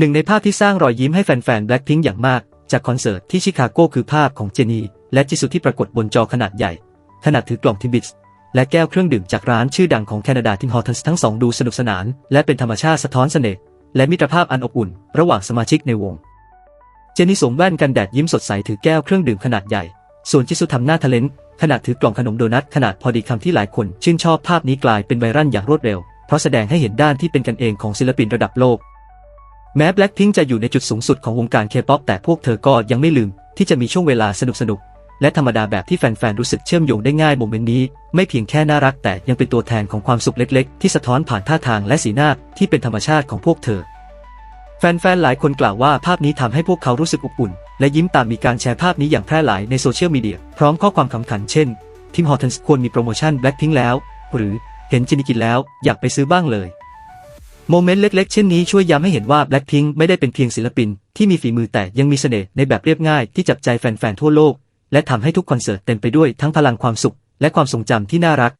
หนึ่งในภาพที่สร้างรอยยิ้มให้แฟนๆ Blackpink อย่างมาก จากคอนเสิร์ตที่ชิคาโกคือภาพของเจนีและจิสุที่ปรากฏบนจอขนาดใหญ่ขณะถือกล่องทิมบิสและแก้วเครื่องดื่มจากร้านชื่อดังของแคนาดาทิมฮอร์ทันส์ทั้งสองดูสนุกสนาน และเป็นธรรมชาติสะท้อนเสน่ห์และมิตรภาพอันอบอุ่น ระหว่างสมาชิกในวง เจนี่สวมแว่นกันแดดยิ้มสดใสถือแก้วเครื่องดื่มขนาดใหญ่ ส่วนจิสุทำหน้าทะเลนขณะถือกล่องขนมโดนัทขนาดพอดีคำที่หลายคน ชื่นชอบภาพนี้กลายเป็นไวรัลอย่างรวดเร็ว เพราะแสดงให้เห็นด้านที่เป็นกันเองของศิลปินระดับโลก แม้ Blackpink จะอยู่ในจุดสูงสุดของวงการเคป๊อปแต่พวกเธอก็ยังไม่ลืมที่จะมีช่วงเวลาสนุกๆและธรรมดาแบบที่แฟนๆรู้สึกเชื่อมโยงได้ง่ายโมเมนต์นี้ ไม่เพียงแค่น่ารักแต่ยังเป็นตัวแทนของความสุขเล็กๆ ที่สะท้อนผ่านท่าทางและสีหน้าที่เป็นธรรมชาติของพวกเธอ แฟนๆหลายคนกล่าวว่าภาพนี้ทำให้พวกเขารู้สึกอบอุ่น และยิ้มตามมีการแชร์ภาพนี้อย่างแพร่หลายในโซเชียลมีเดียพร้อมข้อความขำขันเช่นทีมฮอร์ทันส์ควรมีโปรโมชั่น Blackpink แล้ว หรือเห็นจินิกินแล้วอยากไปซื้อบ้างเลย โมเมนต์เล็กๆ เช่นนี้ช่วยย้ำให้เห็นว่า Blackpink ไม่ได้เป็นเพียงศิลปิน ที่มีฝีมือแต่ยังมีเสน่ห์ในแบบเรียบง่ายที่จับใจแฟนๆทั่วโลก และทำให้ทุกคอนเสิร์ตเต็มไปด้วยทั้งพลังความสุข และความทรงจำที่น่ารัก